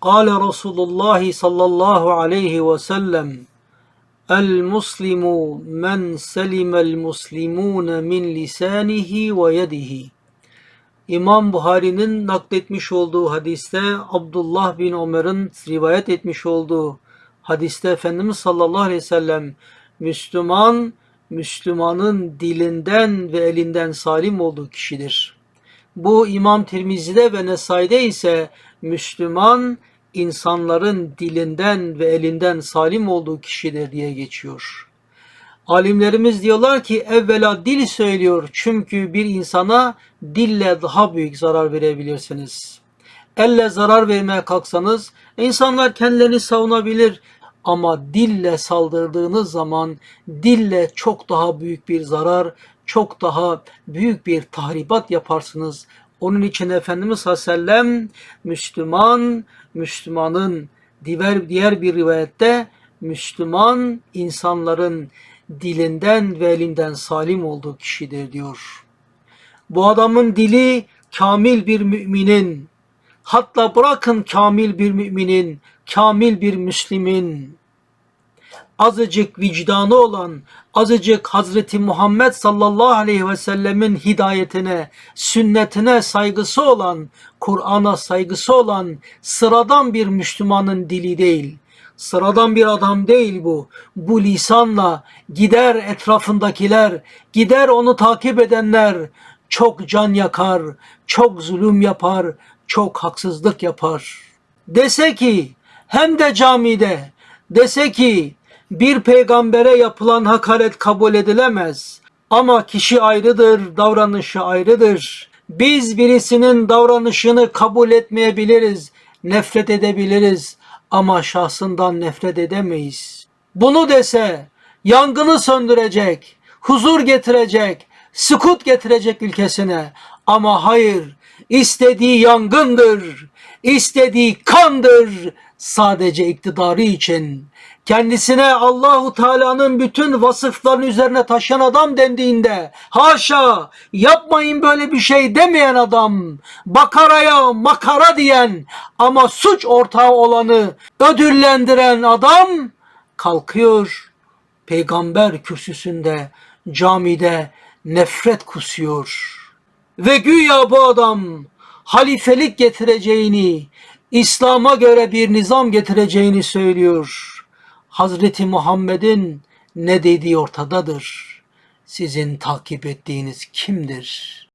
قال رسول الله صلى الله عليه وسلم المسلم من سلم المسلمون من لسانه ويده İmam Buhari'nin nakletmiş olduğu hadiste Abdullah bin Ömer'in rivayet etmiş olduğu hadiste Efendimiz sallallahu aleyhi ve sellem Müslüman, Müslümanın dilinden ve elinden salim olduğu kişidir. Bu İmam Tirmizi'de ve Nesai'de ise Müslüman insanların dilinden ve elinden salim olduğu kişidir diye geçiyor. Alimlerimiz diyorlar ki evvela dil söylüyor çünkü bir insana dille daha büyük zarar verebilirsiniz. Elle zarar vermeye kalksanız insanlar kendilerini savunabilir ama dille saldırdığınız zaman dille çok daha büyük bir zarar, çok daha büyük bir tahribat yaparsınız. Onun için Efendimiz sallallahu aleyhi ve sellem Müslüman, Müslümanın diğer, diğer bir rivayette Müslüman insanların dilinden ve elinden salim olduğu kişidir diyor. Bu adamın dili kamil bir müminin, hatta bırakın kamil bir müminin, kamil bir Müslimin, azıcık vicdanı olan, azıcık Hazreti Muhammed sallallahu aleyhi ve sellemin hidayetine, sünnetine saygısı olan, Kur'an'a saygısı olan sıradan bir Müslümanın dili değil. Sıradan bir adam değil bu. Bu lisanla gider etrafındakiler, gider onu takip edenler çok can yakar, çok zulüm yapar, çok haksızlık yapar. Dese ki hem de camide dese ki bir peygambere yapılan hakaret kabul edilemez. Ama kişi ayrıdır, davranışı ayrıdır. Biz birisinin davranışını kabul etmeyebiliriz, nefret edebiliriz ama şahsından nefret edemeyiz. Bunu dese yangını söndürecek, huzur getirecek, sükut getirecek ülkesine ama hayır istediği yangındır, istediği kandır sadece iktidarı için. Kendisine Allahu Teala'nın bütün vasıflarını üzerine taşıyan adam dendiğinde haşa yapmayın böyle bir şey demeyen adam bakaraya makara diyen ama suç ortağı olanı ödüllendiren adam kalkıyor peygamber kürsüsünde camide nefret kusuyor. Ve güya bu adam halifelik getireceğini, İslam'a göre bir nizam getireceğini söylüyor. Hazreti Muhammed'in ne dediği ortadadır. Sizin takip ettiğiniz kimdir?